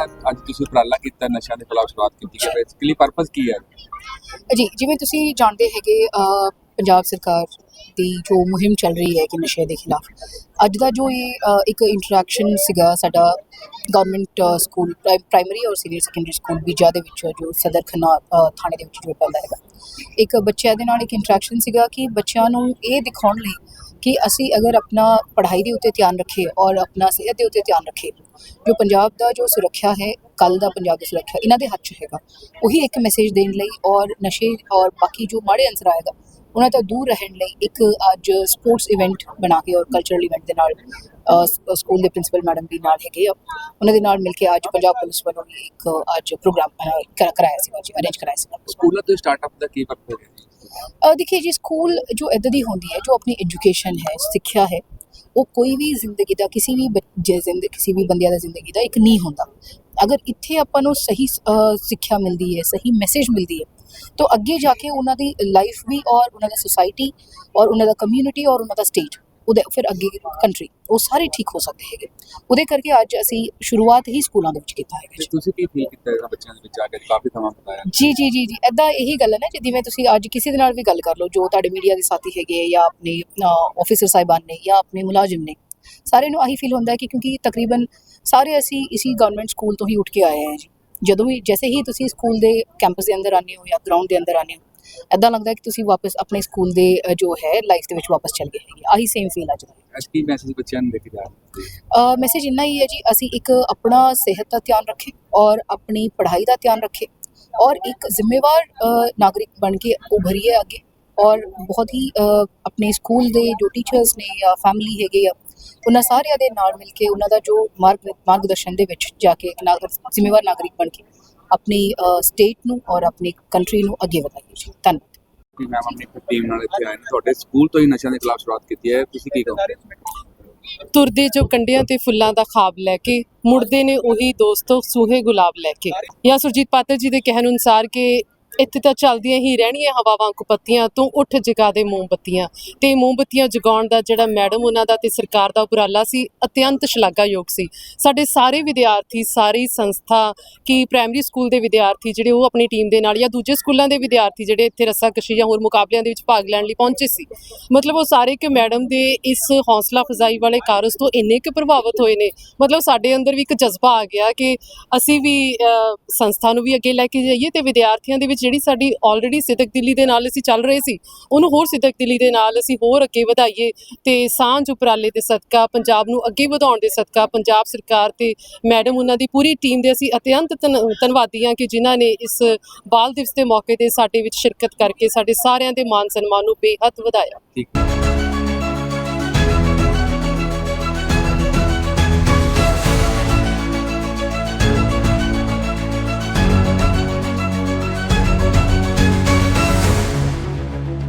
ਹੈ ਅੱਜ ਤੁਸੀਂ ਉਪਰਾਲਾ ਕੀਤਾ, ਨਸ਼ਿਆਂ ਦੇ ਖਿਲਾਫ ਸ਼ੁਰੂਆਤ ਕੀਤੀ ਹੈ ਬੇਸਿਕਲੀ ਪਰਪਸ ਕੀ ਹੈ? ਜੀ, ਜਿਵੇਂ ਤੁਸੀਂ ਜਾਣਦੇ ਹੈਗੇ ਪੰਜਾਬ ਸਰਕਾਰ ਦੀ ਜੋ ਮੁਹਿੰਮ ਚੱਲ ਰਹੀ ਹੈ ਕਿ ਨਸ਼ੇ ਦੇ ਖਿਲਾਫ, ਅੱਜ ਦਾ ਜੋ ਇਹ ਇੱਕ ਇੰਟਰੈਕਸ਼ਨ ਸੀਗਾ ਸਾਡਾ ਗਵਰਨਮੈਂਟ ਸਕੂਲ ਪ੍ਰਾਇਮਰੀ ਔਰ ਸੀਨੀਅਰ ਸੈਕੰਡਰੀ ਸਕੂਲ ਬੀਜਾ ਦੇ ਵਿੱਚ ਜੋ ਸਦਰ ਖਨਾ ਥਾਣੇ ਦੇ ਵਿੱਚ ਜੋ ਪੈਂਦਾ ਹੈਗਾ। ਇੱਕ ਬੱਚਿਆਂ ਦੇ ਨਾਲ ਇੱਕ ਇੰਟਰੈਕਸ਼ਨ ਸੀਗਾ ਕਿ ਬੱਚਿਆਂ ਨੂੰ ਇਹ ਦਿਖਾਉਣ ਲਈ ਕਿ ਅਸੀਂ ਅਗਰ ਆਪਣਾ ਪੜ੍ਹਾਈ ਦੇ ਉੱਤੇ ਧਿਆਨ ਰੱਖੀਏ ਔਰ ਆਪਣਾ ਸਿਹਤ ਦੇ ਉੱਤੇ ਧਿਆਨ ਰੱਖੀਏ, ਜੋ ਪੰਜਾਬ ਦਾ ਜੋ ਸੁਰੱਖਿਆ ਹੈ ਕੱਲ ਦਾ ਪੰਜਾਬ ਦੀ ਸੁਰੱਖਿਆ, ਇਹਨਾਂ ਦੇ ਹੱਥ 'ਚ ਹੈਗਾ। ਉਹੀ ਇੱਕ ਮੈਸੇਜ ਦੇਣ ਲਈ ਔਰ ਨਸ਼ੇ ਔਰ ਬਾਕੀ ਜੋ ਮਾੜੇ ਅੰਸਰ ਆਏਗਾ ਉਹਨਾਂ ਤੋਂ ਦੂਰ ਰਹਿਣ ਲਈ ਇੱਕ ਅੱਜ ਸਪੋਰਟਸ ਇਵੈਂਟ ਬਣਾ ਕੇ ਔਰ ਕਲਚਰਲ ਇਵੈਂਟ ਦੇ ਨਾਲ ਸ- ਸਕੂਲ ਦੇ ਪ੍ਰਿੰਸੀਪਲ ਮੈਡਮ ਵੀ ਨਾਲ ਹੈਗੇ ਆ। ਉਹਨਾਂ ਦੇ ਨਾਲ ਮਿਲ ਕੇ ਅੱਜ ਪੰਜਾਬ ਪੁਲਿਸ ਵੱਲੋਂ ਵੀ ਇੱਕ ਅੱਜ ਪ੍ਰੋਗਰਾਮ ਕਰਾਇਆ ਸੀਗਾ ਜੀ ਅਰੇਂਜ ਕਰਾਇਆ ਸੀਗਾ ਸਕੂਲਾਂ ਤੋਂ ਸਟਾਰਟਅਪ ਦਾ ਕੀ ਪਰਪਸ ਹੈ ਅ, ਦੇਖਿਏ ਜੀ ਸਕੂਲ ਜੋ ਇੱਦਾਂ ਦੀ ਹੁੰਦੀ ਹੈ ਜੋ ਆਪਣੀ ਐਜੂਕੇਸ਼ਨ ਹੈ ਸਿੱਖਿਆ ਹੈ ਉਹ ਕੋਈ ਵੀ ਜ਼ਿੰਦਗੀ ਦਾ ਕਿਸੇ ਵੀ ਬੱਚੇ ਜ਼ਿੰਦਗੀ ਕਿਸੇ ਵੀ ਬੰਦਿਆਂ ਦਾ ਜ਼ਿੰਦਗੀ ਦਾ ਇੱਕ ਨਹੀਂ ਹੁੰਦਾ। ਅਗਰ ਇੱਥੇ ਆਪਾਂ ਨੂੰ ਸਹੀ ਸਿੱਖਿਆ ਮਿਲਦੀ ਹੈ ਸਹੀ ਮੈਸੇਜ ਮਿਲਦੀ ਹੈ ਤਾਂ ਅੱਗੇ ਜਾ ਕੇ ਉਹਨਾਂ ਦੀ ਲਾਈਫ ਵੀ ਔਰ ਉਹਨਾਂ ਦਾ ਸੁਸਾਇਟੀ ਔਰ ਉਹਨਾਂ ਦਾ ਕਮਿਊਨਿਟੀ ਔਰ ਉਹਨਾਂ ਦਾ ਸਟੇਟ ਉਹਦੇ ਫਿਰ ਅੱਗੇ ਕੰਟਰੀ ਉਹ ਸਾਰੇ ਠੀਕ ਹੋ ਸਕਦੇ ਹੈਗੇ। ਉਹਦੇ ਕਰਕੇ ਅੱਜ ਅਸੀਂ ਸ਼ੁਰੂਆਤ ਹੀ ਸਕੂਲਾਂ ਦੇ ਵਿੱਚ ਕੀਤਾ ਹੈਗਾ ਤੁਸੀਂ ਕੀ ਫੀਲ ਕੀਤਾ ਬੱਚਿਆਂ ਦੇ ਵਿੱਚ ਆ ਕੇ ਕਾਫੀ ਸਮਾਂ ਬਤਾਇਆ? ਜੀ ਜੀ ਜੀ ਜੀ ਐਦਾਂ ਇਹੀ ਗੱਲ ਹੈ ਨਾ ਜਿਵੇਂ ਤੁਸੀਂ ਅੱਜ ਕਿਸੇ ਦੇ ਨਾਲ ਵੀ ਗੱਲ ਕਰ ਲਓ ਜੋ ਤੁਹਾਡੇ ਮੀਡੀਆ ਦੇ ਸਾਥੀ ਹੈਗੇ ਜਾਂ ਆਪਣੇ ਆਫੀਸਰ ਸਾਹਿਬਾਨ ਨੇ ਜਾਂ ਆਪਣੇ ਮੁਲਾਜ਼ਮ ਨੇ ਸਾਰੇ ਨੂੰ ਆਹੀ ਫੀਲ ਹੁੰਦਾ ਹੈ ਕਿ ਕਿਉਂਕਿ ਤਕਰੀਬਨ ਸਾਰੇ ਅਸੀਂ ਇਸੀ ਗਵਰਨਮੈਂਟ ਸਕੂਲ ਤੋਂ ਹੀ ਉੱਠ ਕੇ ਆਏ ਹਾਂ ਜੀ। ਜਦੋਂ ਵੀ ਜੈਸੇ ਹੀ ਤੁਸੀਂ ਸਕੂਲ ਦੇ ਕੈਂਪਸ ਦੇ ਅੰਦਰ ਆਉਂਦੇ ਹੋ ਜਾਂ ਗਰਾਊਂਡ ਦੇ ਅੰਦਰ ਆਉਂਦੇ ਹੋ ਐਦਾਂ ਲੱਗਦਾ ਕਿ ਤੁਸੀਂ ਵਾਪਸ ਆਪਣੇ ਸਕੂਲ ਦੇ ਜੋ ਹੈ ਲਾਈਫ ਦੇ ਵਿੱਚ ਵਾਪਸ ਚੱਲ ਗਏ ਹੈਗੇ। ਆਹੀ ਸੇਮ ਫੀਲ ਅੱਜ ਦਾ ਅੱਜ ਕੀ ਮੈਸੇਜ ਬੱਚਿਆਂ ਨੂੰ ਦੇ ਕੇ ਜਾ ਰਹੇ ਹੋ? ਮੈਸੇਜ ਇੰਨਾ ਹੀ ਹੈ ਜੀ ਅਸੀਂ ਇੱਕ ਆਪਣਾ ਸਿਹਤ ਦਾ ਧਿਆਨ ਰੱਖੇ ਔਰ ਆਪਣੀ ਪੜ੍ਹਾਈ ਦਾ ਧਿਆਨ ਰੱਖੇ ਔਰ ਇੱਕ ਜ਼ਿੰਮੇਵਾਰ ਨਾਗਰਿਕ ਬਣ ਕੇ ਉਭਰੀਏ ਅੱਗੇ ਔਰ ਬਹੁਤ ਹੀ ਆਪਣੇ ਸਕੂਲ ਦੇ ਜੋ ਟੀਚਰਸ ਨੇ ਜਾਂ ਫੈਮਿਲੀ ਹੈਗੇ ਆ ਉਹਨਾਂ ਸਾਰਿਆਂ ਦੇ ਨਾਲ ਮਿਲ ਕੇ ਉਹਨਾਂ ਦਾ ਜੋ ਮਾਰਗ ਮਾਰਗਦਰਸ਼ਨ ਦੇ ਵਿੱਚ ਜਾ ਕੇ ਇੱਕ ਨਾਗਰਿਕ ਜ਼ਿੰਮੇਵਾਰ ਨਾਗਰਿਕ ਬਣ ਕੇ ਆਪਣੀ ਸਟੇਟ ਨੂੰ ਔਰ ਆਪਣੀ ਕੰਟਰੀ ਨੂੰ ਅੱਗੇ ਵਧਾਈਏ ਜੀ। ਧੰਨਵਾਦ। ਕਿ ਮੈਮ ਆਪਣੀ ਟੀਮ ਨਾਲ ਇੱਥੇ ਆਏ ਨੇ? ਤੁਹਾਡੇ ਸਕੂਲ ਤੋਂ ਹੀ ਨਸ਼ਿਆਂ ਦੇ ਖਿਲਾਫ ਸ਼ੁਰੂਆਤ ਕੀਤੀ ਹੈ। ਤੁਸੀਂ ਕੀ ਕਹੋਗੇ? ਤੁਰਦੇ ਜੋ ਕੰਡਿਆਂ ਤੇ ਫੁੱਲਾਂ ਦਾ ਖਾਬ ਲੈ ਕੇ ਮੁੜਦੇ ਨੇ ਉਹੀ ਦੋਸਤੋ ਸੂਹੇ ਗੁਲਾਬ ਲੈ ਕੇ। ਜਾਂ ਸੁਰਜੀਤ ਪਾਤਰ ਜੀ ਦੇ ਕਹਿਣ ਅਨੁਸਾਰ ਕਿ ਇੱਥੇ ਤਾਂ ਚੱਲਦੀਆਂ ਹੀ ਰਹਿਣੀਆਂ ਹਵਾਵਾਂ ਕੁਪੱਤੀਆਂ ਤੋਂ ਉੱਠ ਜਗਾ ਦੇ ਮੋਮਬੱਤੀਆਂ ਤੇ ਮੋਮਬੱਤੀਆਂ ਜਗਾਉਣ ਦਾ ਜਿਹੜਾ ਮੈਡਮ ਉਹਨਾਂ ਦਾ ਤੇ ਸਰਕਾਰ ਦਾ ਉਪਰਾਲਾ ਸੀ, ਅਤਿਅੰਤ ਸ਼ਲਾਘਾਯੋਗ ਸੀ। ਸਾਡੇ ਸਾਰੇ ਵਿਦਿਆਰਥੀ, ਸਾਰੀ ਸੰਸਥਾ ਕਿ ਪ੍ਰਾਇਮਰੀ ਸਕੂਲ ਦੇ ਵਿਦਿਆਰਥੀ ਜਿਹੜੇ ਉਹ ਆਪਣੀ ਟੀਮ ਦੇ ਨਾਲ ਜਾਂ ਦੂਜੇ ਸਕੂਲਾਂ ਦੇ ਵਿਦਿਆਰਥੀ ਜਿਹੜੇ ਇੱਥੇ ਰੱਸਾਕਸ਼ੀ ਜਾਂ ਹੋਰ ਮੁਕਾਬਲਿਆਂ ਦੇ ਵਿੱਚ ਭਾਗ ਲੈਣ ਲਈ ਪਹੁੰਚੇ ਸੀ। ਮਤਲਬ ਉਹ ਸਾਰੇ ਕਿ ਮੈਡਮ ਦੇ ਇਸ ਹੌਸਲਾ ਅਫਜ਼ਾਈ ਵਾਲੇ ਕਾਰਜ ਤੋਂ ਇੰਨੇ ਕੁ ਪ੍ਰਭਾਵਿਤ ਹੋਏ ਨੇ, ਮਤਲਬ ਸਾਡੇ ਅੰਦਰ ਵੀ ਇੱਕ ਜਜ਼ਬਾ ਆ ਗਿਆ ਕਿ ਅਸੀਂ ਵੀ ਸੰਸਥਾ ਨੂੰ ਵੀ ਅੱਗੇ ਲੈ ਕੇ ਜਾਈਏ ਤੇ ਵਿਦਿਆਰਥੀਆਂ ਦੇ ਵਿੱਚ ਜਿਹੜੀ ਸਾਡੀ ਆਲਰੇਡੀ ਸਿੱਧਕ ਦਿੱਲੀ ਦੇ ਨਾਲ ਅਸੀਂ ਚੱਲ ਰਹੇ ਸੀ, ਉਹਨੂੰ ਹੋਰ ਸਿੱਧਕ ਦਿੱਲੀ ਦੇ ਨਾਲ ਅਸੀਂ ਹੋਰ ਅੱਗੇ ਵਧਾਈਏ ਤੇ ਸਾਂਝ ਉਪਰਾਲੇ ਦੇ ਸਦਕਾ, ਪੰਜਾਬ ਨੂੰ ਅੱਗੇ ਵਧਾਉਣ ਦੇ ਸਦਕਾ, ਪੰਜਾਬ ਸਰਕਾਰ ਤੇ ਮੈਡਮ ਉਹਨਾਂ ਦੀ ਪੂਰੀ ਟੀਮ ਦੇ ਅਸੀਂ ਅਤਿਅੰਤ ਧੰਨ- ਧੰਨਵਾਦੀ ਹਾਂ ਕਿ ਜਿਨ੍ਹਾਂ ਨੇ ਇਸ ਬਾਲ ਦਿਵਸ ਦੇ ਮੌਕੇ ਤੇ ਸਾਡੇ ਵਿੱਚ ਸ਼ਿਰਕਤ ਕਰਕੇ ਸਾਡੇ ਸਾਰਿਆਂ ਦੇ ਮਾਨ ਸਨਮਾਨ ਨੂੰ ਬੇਹੱਦ ਵਧਾਇਆ। ਠੀਕ।